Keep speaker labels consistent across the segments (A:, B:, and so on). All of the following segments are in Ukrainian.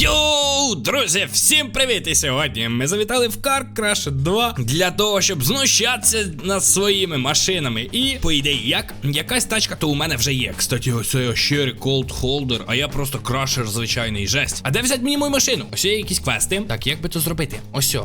A: Йоу, друзі, всім привіт! І сьогодні ми завітали в Car Crash 2 для того, щоб знущатися над своїми машинами. І, по ідеї, як якась тачка, то у мене вже є. Кстати, ось я ще реколд холдер, а я просто крашер звичайний жесть. А де взяти мені мою машину? Ось є якісь квести. Так, як би то зробити? Ось.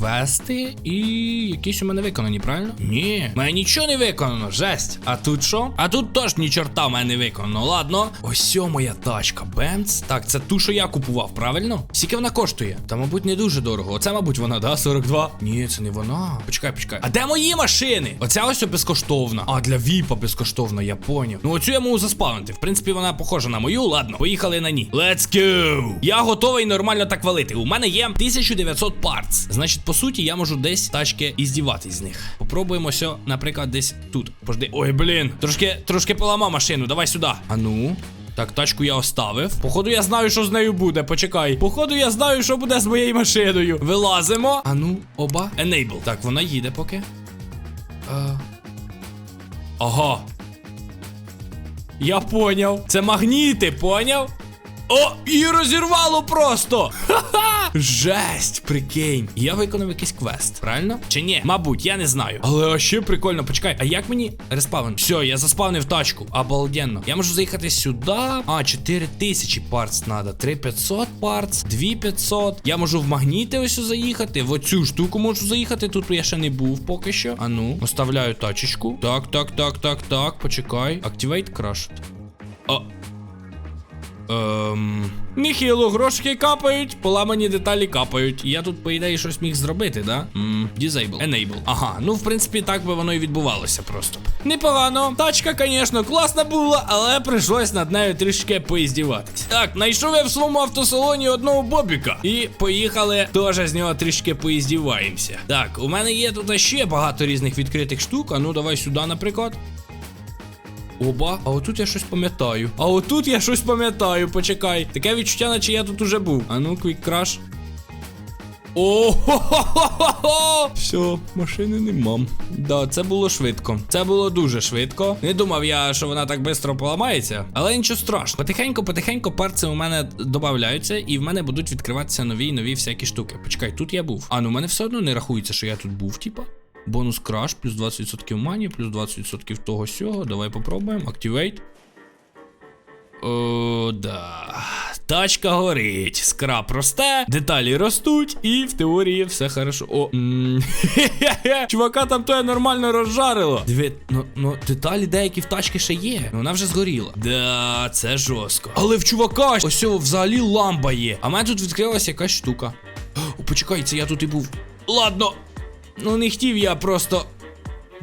A: Квести і якісь у мене виконані, правильно? Ні, мене нічого не виконано, жесть. А тут що? А тут теж ні чорта в мене не виконано. Ладно. Ось моя тачка, Бенц. Так, це ту, що я купував, правильно? Скільки вона коштує? Та, мабуть, не дуже дорого. Оце, мабуть, вона, да? 42. Ні, це не вона. Почекай, почекай. А де мої машини? Оця ось безкоштовна. А для Віпа безкоштовна, я поняв. Ну, оцю я можу заспавнити. В принципі, вона похожа на мою. Ладно, поїхали на ній. Let's go! Я готовий нормально так валити. У мене є 1900 партс. Значить, по суті, я можу десь тачки і здіватись з них. Попробуємо все, наприклад, десь тут. Пожди. Ой, блін. Трошки, трошки поламав машину. Давай сюди. А ну. Так, тачку я оставив. Походу, я знаю, що з нею буде. Почекай. Походу, я знаю, що буде з моєю машиною. Вилазимо. А ну, оба. Enable. Так, вона їде поки. Е... Ага. Я поняв. Це магніти, поняв? О, і розірвало просто! Ха-ха! Жесть, прикинь. Я виконав якийсь квест, правильно? Чи ні? Мабуть, я не знаю. Але ще прикольно, почекай. А як мені респавн? Все, я заспавнив тачку. Обалденно. Я можу заїхати сюди. А, 4000 парц надо. 3500 парц, 2500. Я можу в магніти ось заїхати. В оцю штуку можу заїхати. Тут я ще не був поки що. А ну, оставляю тачечку. Так, так, так, так, так. Почекай. Activate crashed. О. Ем... Нехило, грошики капають, поламані деталі капають. Я тут, по ідеї, щось міг зробити, да? М, Disable. Enable. Ага, ну в принципі, так би воно і відбувалося просто. Непогано. Тачка, звісно, класна була, але прийшлось над нею трішки поіздіватись. Так, знайшов я в своєму автосалоні одного бобіка. І поїхали теж з нього трішки поіздіваємося. Так, у мене є тут ще багато різних відкритих штук. А ну давай сюди, наприклад. Оба, а отут я щось пам'ятаю. А отут я щось пам'ятаю, почекай. Таке відчуття, наче я тут уже був. А ну, квік краш. о хо хо Все, машини нема. Да, це було швидко. Це було дуже швидко. Не думав я, що вона так швидко поламається, але нічого страшного. Потихеньку, потихеньку парці у мене додаються, і в мене будуть відкриватися нові і нові всякі штуки. Почекай, тут я був. А ну в мене все одно не рахується, що я тут був, типа. Бонус краш, плюс 20% мані, плюс 20% того сього. Давай попробуємо. Activate. О, да. Тачка горить, скраб росте, деталі ростуть, і в теорії все хорошо. О, Чувака там то нормально розжарило. Диви, ну, ну деталі деякі в тачки ще є. Ну, Вона вже згоріла. Да, це жорстко. Але в чувака ось взагалі ламба є. А в мене тут відкрилася якась штука. О, почекай, це я тут і був. Ладно. Ну, не хотів я просто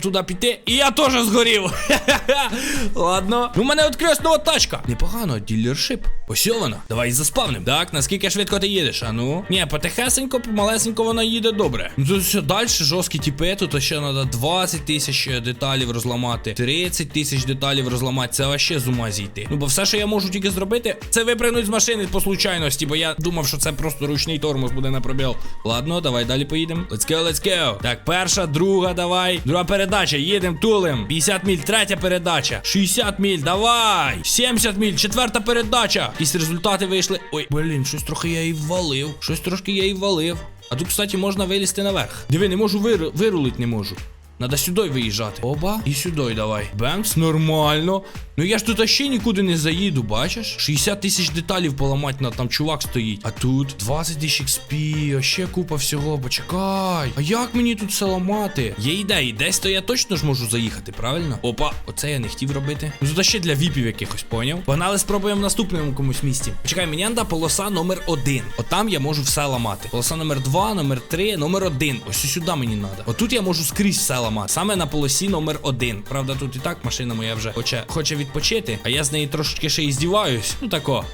A: туди піти. І я теж згорів. Ладно. Ну, у мене відкрилась нова тачка. Непогано, ділершип. Ось вона. Давай заспавним. Так, наскільки швидко ти їдеш? А ну? Ні, потихесенько, помалесенько вона їде добре. Ну тут все далі жорсткі типи. Тут ще треба 20 тисяч деталів розламати, 30 тисяч деталів розламати. Це вообще з ума зійти. Ну, бо все, що я можу тільки зробити, це випрыгнути з машини по случайності, бо я думав, що це просто ручний тормоз буде на пробіл. Ладно, давай далі поїдемо. Let's go, let's go. Так, перша, друга, давай. Друга передача, їдемо тулим. 50 міль, третя передача. 60 міль, давай. 70 міль, четверта передача. Якісь результати вийшли. Ой, блін, щось трохи я і валив. Щось трошки я і валив. А тут, кстати, можна вилізти наверх. Диви, не можу вир... вирулити, не можу. Надо сюди виїжджати. Оба. І сюди давай. Бемс, нормально. Ну я ж тут ще нікуди не заїду, бачиш? 60 тисяч деталів поламати на там чувак стоїть. А тут 20 тисяч XP, а ще купа всього. Почекай. А як мені тут все ламати? Є ідеї, десь то я точно ж можу заїхати, правильно? Опа, оце я не хотів робити. Ну тут ще для віпів якихось, поняв? Погнали, спробуємо в наступному комусь місці. Почекай, мені треба полоса номер один. Отам я можу все ламати. Полоса номер 2, номер 3, номер 1. Ось сюди мені треба. Отут я можу скрізь все ламати. Саме на полосі номер 1. Правда, тут і так машина моя вже хоче, хоче відпочити, а я з неї трошечки ще і здіваюсь. Ну тако.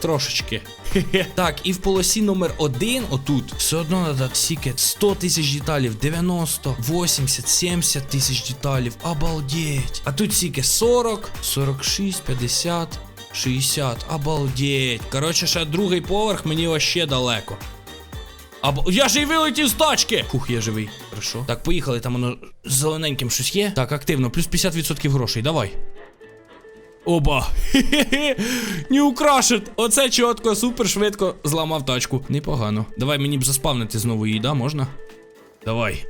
A: Трошечки. Так, і в полосі номер 1 отут все одно треба скільки 100 тисяч деталів, 90, 80, 70 тисяч деталів. Обалдеть. А тут скільки 40, 46, 50, 60. Обалдеть. Коротше, ще другий поверх мені вообще далеко. Або я ж і вилетів з тачки! Фух, я живий. Хорошо. Так, поїхали, там воно зелененьким щось є. Так, активно, плюс 50% грошей, давай. Оба. Хе-хе-хе. Не украшит. Оце чітко, супер швидко зламав тачку. Непогано. Давай мені б заспавнити знову її, да, можна? Давай.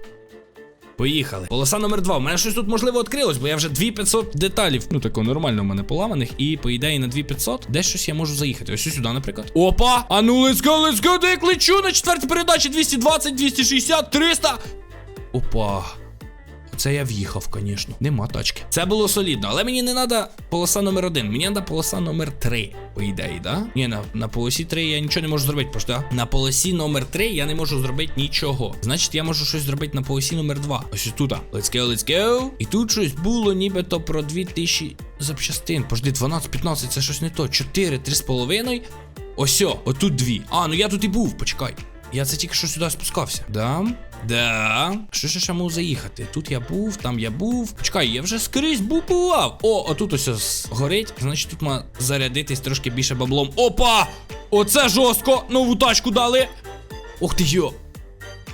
A: Поїхали. Полоса номер 2. У мене щось тут можливо відкрилось, бо я вже 2500 деталів. Ну тако нормально в мене поламаних. І по ідеї на 2500 десь щось я можу заїхати. Ось сюди, наприклад. Опа! А ну let's go, let's go, де я лечу на четвертій передачі 220, 260, 300. Опа. Це я в'їхав, звісно. Нема тачки. Це було солідно, але мені не треба полоса номер один, мені треба полоса номер 3, по ідеї, да? Ні, на, на полосі 3 я нічого не можу зробити, просто на полосі номер 3 я не можу зробити нічого. Значить, я можу щось зробити на полосі номер 2. Ось тут. Let's go, let's go. І тут щось було нібито про 2000 запчастин. Пожди, 12, 15, це щось не то. 4, 3,5. Ось, о, отут дві. А, ну я тут і був, почекай. Я це тільки що сюди спускався. Да? Да. Що ще ще мав заїхати? Тут я був, там я був. Чекай, я вже скрізь бупував. О, отут ось горить. Значить, тут має зарядитись трошки більше баблом. Опа! Оце жорстко! Нову тачку дали. Ух ти йо!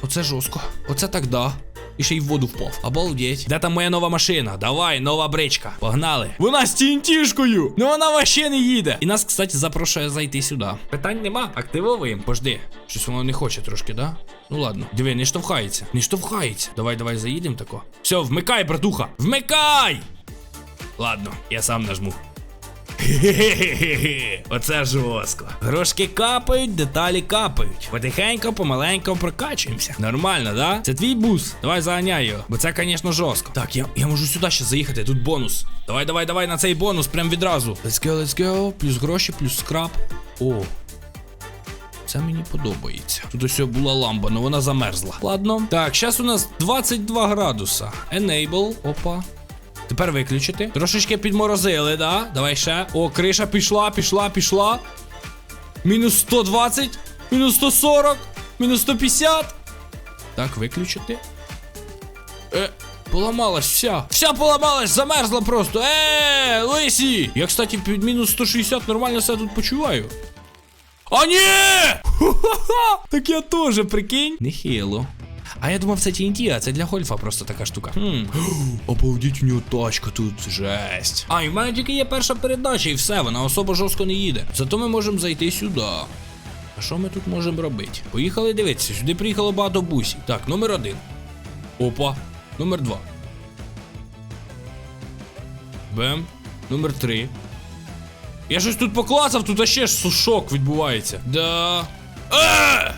A: Оце жорстко. Оце так да. І ще й в воду впав. Обалдеть. Де там моя нова машина? Давай, нова бричка. Погнали. Вона з тінтішкою. Ну вона вообще не їде. І нас, кстати, запрошує зайти сюди. Питань нема. Активовуємо. Пожди. Щось воно не хоче трошки, да? Ну ладно. Диви, не штовхається. Не штовхається. Давай, давай, заїдемо тако. Все, вмикай, братуха. Вмикай! Ладно, я сам нажму. Хе-хе-хе-хе. Оце жорстко. Грошки капають, деталі капають. Потихенько, помаленько прокачуємося. Нормально, да? Це твій бус. Давай заганяй його. Бо це, звісно, жорстко. Так, я, я можу сюди ще заїхати. Тут бонус. Давай, давай, давай на цей бонус прям відразу. Let's go, let's go. Плюс гроші, плюс скраб. О. Це мені подобається. Тут ось була ламба, але вона замерзла. Ладно. Так, зараз у нас 22 градуса. Enable. Опа. Тепер виключити. Трошечки підморозили, да? Давай ще. О, криша пішла, пішла, пішла. Мінус 120, мінус 140, мінус 150. Так, виключити. Е, поламалась вся. Вся поламалась, замерзла просто. Е, лисі! Я, кстати, під мінус 160 нормально себе тут почуваю. А ні! Так я теж, прикинь. Нехило. А я думав, це TNT, а це для гольфа просто така штука. Хм. Обалдіть, у нього тачка тут. Жесть. А, і в мене тільки є перша передача, і все, вона особо жорстко не їде. Зато ми можемо зайти сюди. А що ми тут можемо робити? Поїхали дивитися, сюди приїхало багато бусів. Так, номер один. Опа. Номер два. Бем. Номер три. Я щось тут поклацав, тут ще ж сушок відбувається. Да. Е!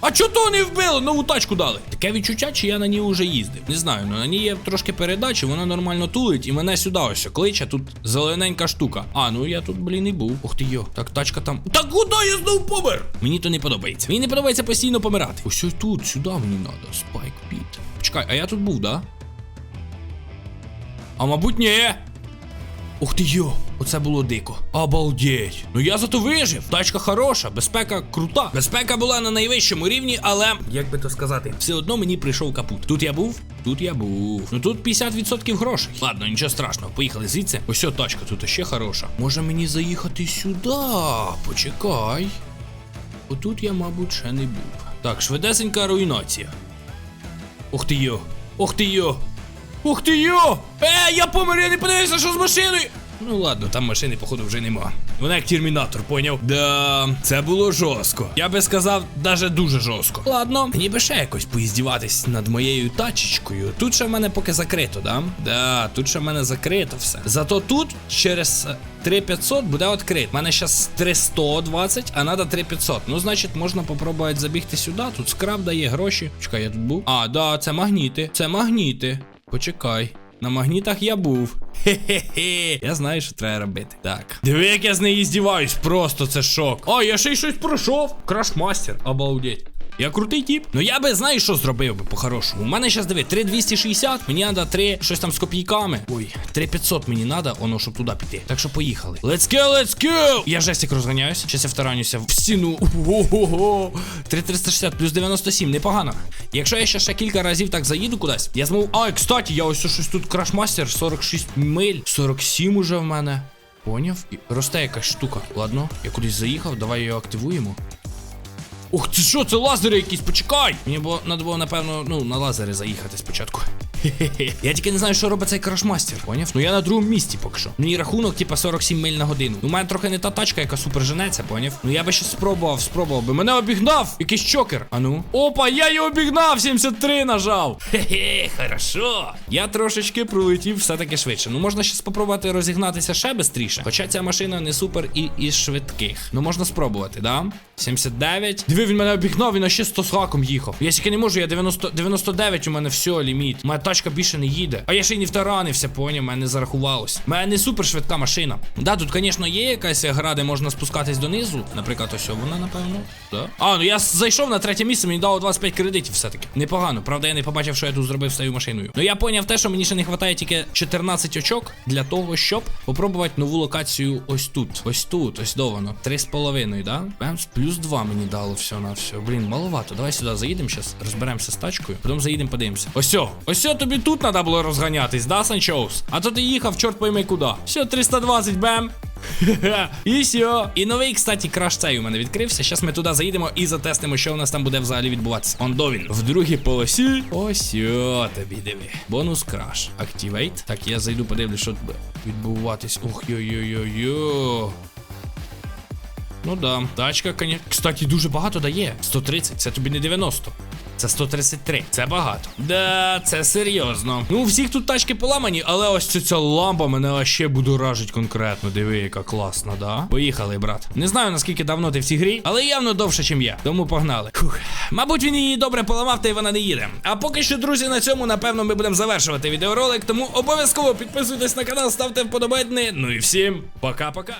A: А чого то не вбило? Нову тачку дали. Таке відчуття, чи я на ній вже їздив. Не знаю, але на ній є трошки передачі, вона нормально тулить і мене сюди ось кличе. Тут зелененька штука. А, ну я тут, блін, і був. Ух ти йо. Так, тачка там. Та куди я знов помер? Мені то не подобається. Мені не подобається постійно помирати. Ось ось тут, сюди мені треба. Спайк піт. Почекай, а я тут був, да? А мабуть, ні. Ух ти йо, оце було дико. Обалдеть. Ну я зато вижив. Тачка хороша, безпека крута. Безпека була на найвищому рівні, але як би то сказати, все одно мені прийшов капут. Тут я був, тут я був. Ну тут 50% грошей. Ладно, нічого страшного. Поїхали звідси. Ось о, тачка тут ще хороша. Може мені заїхати сюди? Почекай. Отут я, мабуть, ще не був. Так, швидесенька руйнація. Ух ти йо! Ух ти йо! Ух ти йо! Е, я помер, я не подивився, що з машиною! Ну ладно, там машини, походу, вже нема. Вона як термінатор, поняв? Да, це було жорстко. Я би сказав, даже дуже жорстко. Ладно, мені би ще якось поіздіватись над моєю тачечкою. Тут ще в мене поки закрито, да? Да, тут ще в мене закрито все. Зато тут через е, 3500 буде відкрит. У мене зараз 320, а треба 3500. Ну, значить, можна попробувати забігти сюди. Тут скраб дає гроші. Чекай, я тут був. А, да, це магніти. Це магніти. Почекай. На магнітах я був. Хе-хе-хе. Я знаю, що треба робити. Так. Диви, як я з неї здіваюсь. Просто це шок. О, я ще й щось пройшов. Крашмастер. Обалдеть. Я крутий тип. Ну я би знаєш, що зробив би по-хорошому. У мене зараз диви 3260, мені треба 3 щось там з копійками. Ой, 3500 мені треба, воно щоб туди піти. Так що поїхали. Let's go, let's go! Я жестик розганяюсь. Щас я втаранюся в стіну. Ого-го. 3360 плюс 97, непогано. Якщо я ще ще кілька разів так заїду кудись, я зможу. А, кстати, я ось щось тут крашмастер 46 миль. 47 уже в мене. Поняв? Росте якась штука. Ладно, я кудись заїхав, давай його активуємо. Ух, це що, це лазери якісь, почекай! Мені було, надо було, напевно, ну, на лазери заїхати спочатку. Я тільки не знаю, що робить цей крашмастер, поняв? Ну я на другому місці поки що. Мені рахунок, типа 47 миль на годину. Ну, у мене трохи не та тачка, яка супер женеться, поняв? Ну я би ще спробував, спробував би. Мене обігнав! Якийсь чокер. А ну. Опа, я його обігнав! 73 нажав. Хе-хе, хорошо. Я трошечки пролетів все-таки швидше. Ну можна ще спробувати розігнатися ще швидше. Хоча ця машина не супер і із швидких. Ну можна спробувати, да? 79. Диви, він мене обігнав, він ще 100 з хаком їхав. Я тільки не можу, я 90, 99 у мене все, ліміт. Моя тачка більше не їде. А я ще й не втаранився, поняв, мене зарахувалось. У мене не супер швидка машина. Да, тут, звісно, є якась гра, де можна спускатись донизу. Наприклад, ось вона, напевно. Да. А, ну я зайшов на третє місце, мені дало 25 кредитів все-таки. Непогано. Правда, я не побачив, що я тут зробив з цією машиною. Ну я поняв те, що мені ще не вистачає тільки 14 очок для того, щоб попробувати нову локацію ось тут. Ось тут, ось до воно. 3,5, да? Бемс, плюс 2 мені дало все на все. Блін, маловато. Давай сюди заїдемо зараз, розберемося з тачкою, потім заїдемо, подивимося. Ось ось о, тобі тут треба було розганятись, да, Санчоус? А то ти їхав, чорт пойми куди. Все, 320, бем. І все. І новий, кстати, краш цей у мене відкрився. Зараз ми туди заїдемо і затестимо, що у нас там буде взагалі відбуватися. Ондо він. В другій полосі. Ось о, тобі диви. Бонус краш. Активейт. Так, я зайду, подивлюсь, що буде відбуватись. Ух, йо-йо-йо-йо. Ну да, тачка, конечно. Кстати, дуже багато дає. 130, це тобі не 90. Це 133. Це багато. Да, це серйозно. Ну, у всіх тут тачки поламані, але ось ця, ця лампа мене ще будоражить конкретно. Диви, яка класна, да? Поїхали, брат. Не знаю наскільки давно ти в цій грі, але явно довше, ніж я. Тому погнали. Фух. Мабуть, він її добре поламав, та й вона не їде. А поки що, друзі, на цьому, напевно, ми будемо завершувати відеоролик. Тому обов'язково підписуйтесь на канал, ставте вподобайки. Ну і всім пока-пока.